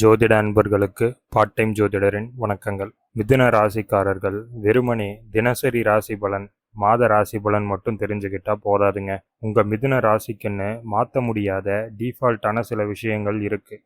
ஜோதிட அன்பர்களுக்கு part time ஜோதிடரின் வணக்கங்கள். மிதுன ராசிக்காரர்கள் வெறுமனே தினசரி ராசி பலன் மாத ராசி பலன் மட்டும் தெரிஞ்சுக்கிட்டா போதாதுங்க. உங்க மிதுன ராசிக்குன்னு மாற்ற முடியாத டிஃபால்ட்டான சில விஷயங்கள் இருக்கு.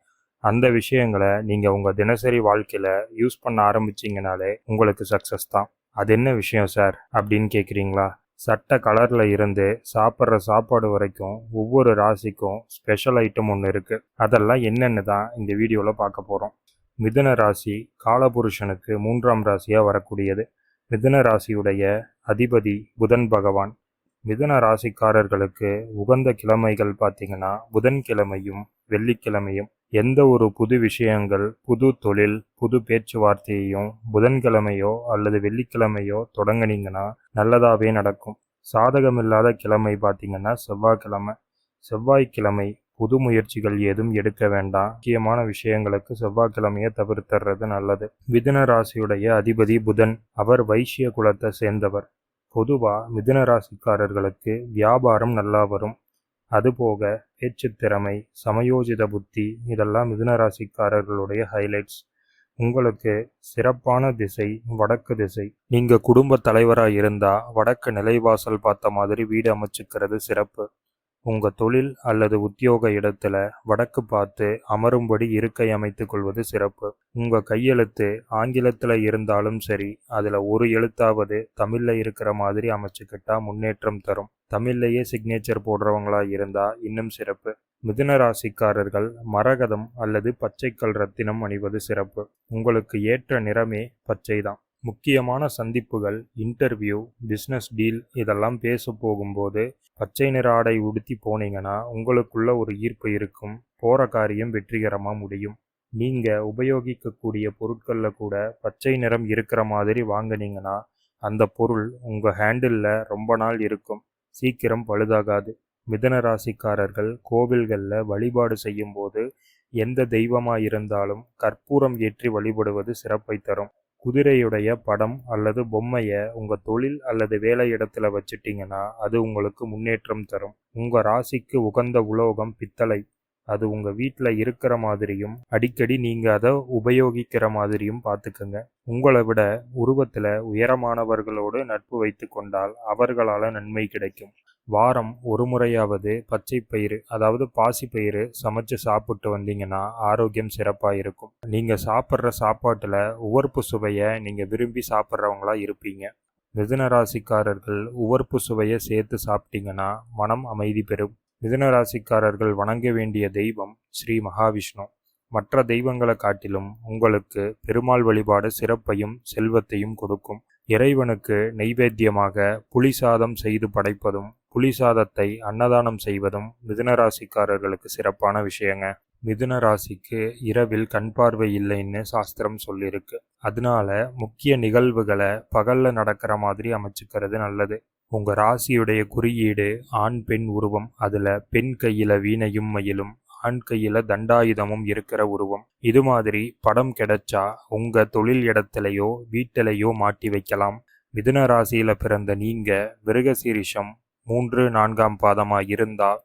அந்த விஷயங்களை நீங்க உங்க தினசரி வாழ்க்கையில யூஸ் பண்ண ஆரம்பிச்சிங்கனாலே உங்களுக்கு சக்சஸ் தான். அது என்ன விஷயம் சார் அப்படின்னு கேட்குறீங்களா சட்ட கலரில் இருந்து சாப்பிட்ற சாப்பாடு வரைக்கும் ஒவ்வொரு ராசிக்கும் ஸ்பெஷல் ஐட்டம் ஒன்று இருக்குது அதெல்லாம் என்னென்னு தான் இந்த வீடியோவில் பார்க்க போகிறோம் மிதுன ராசி காலபுருஷனுக்கு மூன்றாம் ராசியாக வரக்கூடியது. மிதுன ராசியுடைய அதிபதி புதன் பகவான். மிதுன ராசிக்காரர்களுக்கு உகந்த கிழமைகள் பார்த்திங்கன்னா புதன்கிழமையும் வெள்ளிக்கிழமையும் எந்த ஒரு புது விஷயங்கள் புது தொழில் புது பேச்சுவார்த்தையையும் புதன்கிழமையோ அல்லது வெள்ளிக்கிழமையோ தொடங்குனீங்கன்னா நல்லதாகவே நடக்கும். சாதகமில்லாத கிழமை பார்த்தீங்கன்னா செவ்வாய்க்கிழமை. செவ்வாய்க்கிழமை புது முயற்சிகள் எதுவும் எடுக்க வேண்டாம். முக்கியமான விஷயங்களுக்கு செவ்வாய்க்கிழமையை தவிர்த்துறது நல்லது. மிதுன ராசியுடைய அதிபதி புதன் அவர் வைசிய குலத்தை சேர்ந்தவர். பொதுவாக மிதுன ராசிக்காரர்களுக்கு வியாபாரம் நல்லா வரும். அதுபோக பேச்சு திறமை சமயோஜித புத்தி இதெல்லாம் மிதுனராசிக்காரர்களுடைய ஹைலைட்ஸ் உங்களுக்கு சிறப்பான திசை வடக்கு திசை. நீங்கள் குடும்ப தலைவராக இருந்தால் வடக்கு நிலைவாசல் பார்த்த மாதிரி வீடு அமைச்சுக்கிறது சிறப்பு. உங்க தொழில் அல்லது உத்தியோக இடத்துல வடக்கு பார்த்து அமரும்படி இருக்கை அமைத்து கொள்வது சிறப்பு. உங்க கையெழுத்து ஆங்கிலத்துல இருந்தாலும் சரி அதுல ஒரு எழுத்தாவது தமிழ்ல இருக்கிற மாதிரி அமைச்சுக்கிட்டா முன்னேற்றம் தரும். தமிழ்லேயே சிக்னேச்சர் போடுறவங்களா இருந்தா இன்னும் சிறப்பு. மிதுன ராசிக்காரர்கள் மரகதம் அல்லது பச்சைக்கல் ரத்தினம் அணிவது சிறப்பு. உங்களுக்கு ஏற்ற நிறமே பச்சை தான் முக்கியமான சந்திப்புகள் இன்டர்வியூ பிஸ்னஸ் டீல் இதெல்லாம் பேச போகும்போது பச்சை நிற ஆடை உடுத்தி போனீங்கன்னா உங்களுக்குள்ள ஒரு ஈர்ப்பு இருக்கும். போகிற காரியம் வெற்றிகரமாக முடியும். நீங்கள் உபயோகிக்கக்கூடிய பொருட்களில் கூட பச்சை நிறம் இருக்கிற மாதிரி வாங்கினீங்கன்னா அந்த பொருள் உங்கள் ஹேண்டிலில் ரொம்ப நாள் இருக்கும். சீக்கிரம் பழுதாகாது. மிதன ராசிக்காரர்கள் கோவில்களில் வழிபாடு செய்யும்போது எந்த தெய்வமாக இருந்தாலும் கற்பூரம் ஏற்றி வழிபடுவது சிறப்பை தரும். குதிரையுடைய படம் அல்லது பொம்மையை உங்கள் தொழில் அல்லது வேலை இடத்துல வச்சுட்டிங்கன்னா அது உங்களுக்கு முன்னேற்றம் தரும். உங்கள் ராசிக்கு உகந்த உலோகம் பித்தளை. அது உங்கள் வீட்டில் இருக்கிற மாதிரியும் அடிக்கடி நீங்கள் அதை உபயோகிக்கிற மாதிரியும் பார்த்துக்கோங்க உங்களை விட உருவத்தில் உயரமானவர்களோடு நட்பு வைத்து கொண்டால் அவர்களால் நன்மை கிடைக்கும். வாரம் ஒரு முறையாவது பச்சை பயிறு அதாவது பாசி பயிறு சமைச்சு சாப்பிட்டு வந்தீங்கன்னா ஆரோக்கியம் சிறப்பாக இருக்கும். நீங்கள் சாப்பிட்ற சாப்பாட்டில் உவர்ப்பு சுவையை நீங்கள் விரும்பி சாப்பிட்றவங்களா இருப்பீங்க. மிதுன ராசிக்காரர்கள் உவர்ப்பு சுவையை சேர்த்து சாப்பிட்டீங்கன்னா மனம் அமைதி பெறும். மிதுனராசிக்காரர்கள் வணங்க வேண்டிய தெய்வம் ஸ்ரீ மகாவிஷ்ணு. மற்ற தெய்வங்களை காட்டிலும் உங்களுக்கு பெருமாள் வழிபாடு சிறப்பையும் செல்வத்தையும் கொடுக்கும். இறைவனுக்கு நெய்வேத்தியமாக புலி சாதம் செய்து படைப்பதும் புலி சாதத்தை அன்னதானம் செய்வதும் மிதுனராசிக்காரர்களுக்கு சிறப்பான விஷயங்க. மிதுன ராசிக்கு இரவில் கண் பார்வை இல்லைன்னு சாஸ்திரம் சொல்லியிருக்கு அதனால முக்கிய நிகழ்வுகளை பகல்ல நடக்கிற மாதிரி அமைச்சுக்கிறது நல்லது. உங்கள் ராசியுடைய குறியீடு ஆண் பெண் உருவம். அதில் பெண் கையில் வீணையும் மயிலும் ஆண் கையில் தண்டாயுதமும் இருக்கிற உருவம். இது மாதிரி படம் கிடைச்சா உங்கள் தொழில் இடத்துலையோ வீட்டிலையோ மாட்டி வைக்கலாம். மிதுன ராசியில் பிறந்த நீங்க விருகசீரிஷம் மூன்று நான்காம் பாதமாக இருந்தால்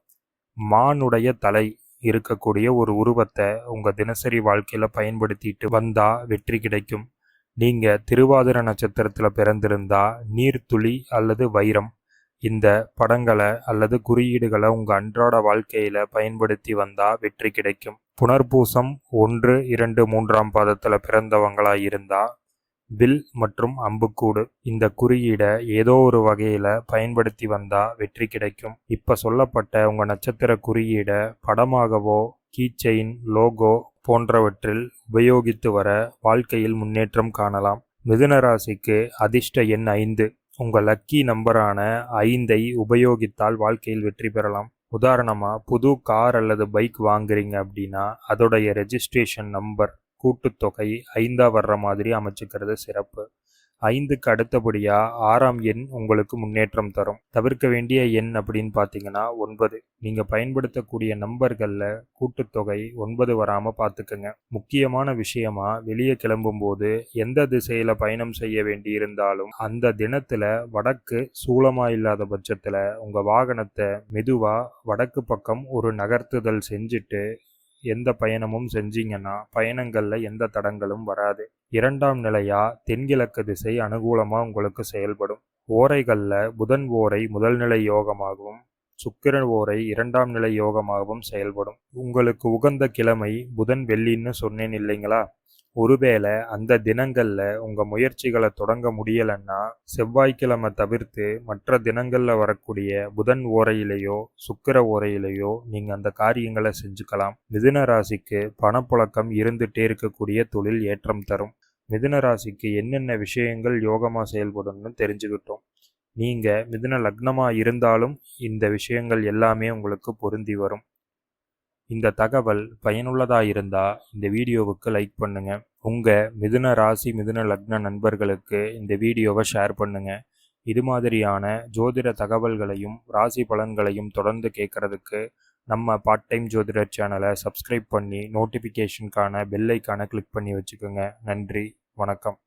மானுடைய தலை இருக்கக்கூடிய ஒரு உருவத்தை உங்கள் தினசரி வாழ்க்கையில் பயன்படுத்திட்டு வந்தால் வெற்றி கிடைக்கும். நீங்கள் திருவாதிர நட்சத்திரத்தில் பிறந்திருந்தா நீர்த்துளி அல்லது வைரம் இந்த படங்களை அல்லது குறியீடுகளை உங்கள் அன்றாட வாழ்க்கையில் பயன்படுத்தி வந்தால் வெற்றி கிடைக்கும். புனர்பூசம் ஒன்று இரண்டு மூன்றாம் பாதத்தில் பிறந்தவங்களாக இருந்தால் வில் மற்றும் அம்புக்கூடு இந்த குறியீடை ஏதோ ஒரு வகையில் பயன்படுத்தி வந்தால் வெற்றி கிடைக்கும். இப்போ சொல்லப்பட்ட உங்கள் நட்சத்திர குறியீடை படமாகவோ கீச்செயின் லோகோ போன்றவற்றில் உபயோகித்து வர வாழ்க்கையில் முன்னேற்றம் காணலாம். மிதுன ராசிக்கு அதிர்ஷ்ட எண் ஐந்து. உங்கள் லக்கி நம்பரான ஐந்தை உபயோகித்தால் வாழ்க்கையில் வெற்றி பெறலாம். உதாரணமாக புது கார் அல்லது பைக் வாங்குறீங்க அப்படின்னா அதோடைய ரெஜிஸ்ட்ரேஷன் நம்பர் கூட்டுத்தொகை ஐந்தா வர்ற மாதிரி அமைச்சுக்கிறது சிறப்பு. ஐந்துக்கு அடுத்தபடியாக ஆறாம் எண் உங்களுக்கு முன்னேற்றம் தரும். தவிர்க்க வேண்டிய எண் அப்படின்னு பார்த்தீங்கன்னா ஒன்பது. நீங்கள் பயன்படுத்தக்கூடிய நம்பர்களில் கூட்டுத்தொகை ஒன்பது வராமல் பார்த்துக்குங்க. முக்கியமான விஷயமா வெளியே கிளம்பும்போது எந்த திசையில் பயணம் செய்ய வேண்டி இருந்தாலும் அந்த தினத்தில் வடக்கு சூளமாக இல்லாத பட்சத்தில் உங்கள் வாகனத்தை மெதுவாக வடக்கு பக்கம் ஒரு நகர்த்துதல் செஞ்சுட்டு எந்த பயணமும் செஞ்சீங்கன்னா பயணங்களில் எந்த தடங்களும் வராது. இரண்டாம் நிலையா தென்கிழக்கு திசை அனுகூலமாக உங்களுக்கு செயல்படும். ஓரைகளில் புதன் ஓரை முதல் நிலை யோகமாகவும் சுக்கிரன் ஓரை இரண்டாம் நிலை யோகமாகவும் செயல்படும். உங்களுக்கு உகந்த கிழமை புதன் வெள்ளின்னு சொன்னேன் இல்லைங்களா? ஒருவேளை அந்த தினங்களில் உங்கள் முயற்சிகளை தொடங்க முடியலன்னா செவ்வாய்க்கிழமை தவிர்த்து மற்ற தினங்களில் வரக்கூடிய புதன் ஓரையிலேயோ சுக்கிர ஓரையிலேயோ நீங்கள் அந்த காரியங்களை செஞ்சுக்கலாம். மிதுன ராசிக்கு பணப்புழக்கம் இருந்துகிட்டே இருக்கக்கூடிய தொழில் ஏற்றம் தரும். மிதுன ராசிக்கு என்னென்ன விஷயங்கள் யோகமாக செயல்படும்னு தெரிஞ்சுக்கிட்டோம். நீங்கள் மிதுன லக்னமாக இருந்தாலும் இந்த விஷயங்கள் எல்லாமே உங்களுக்கு பொருந்தி வரும். இந்த தகவல் பயனுள்ளதாயிருந்தா இந்த வீடியோவுக்கு லைக் பண்ணுங்க. உங்கள் மிதுன ராசி மிதுன லக்ன நண்பர்களுக்கு இந்த வீடியோவை ஷேர் பண்ணுங்க. இது மாதிரியான ஜோதிட தகவல்களையும் ராசி பலன்களையும் தொடர்ந்து கேட்கறதுக்கு நம்ம பார்ட் டைம் ஜோதிடர் சேனலை சப்ஸ்கிரைப் பண்ணி நோட்டிஃபிகேஷனுக்கான பெல்லைக்கான கிளிக் பண்ணி வச்சுக்கோங்க. நன்றி வணக்கம்.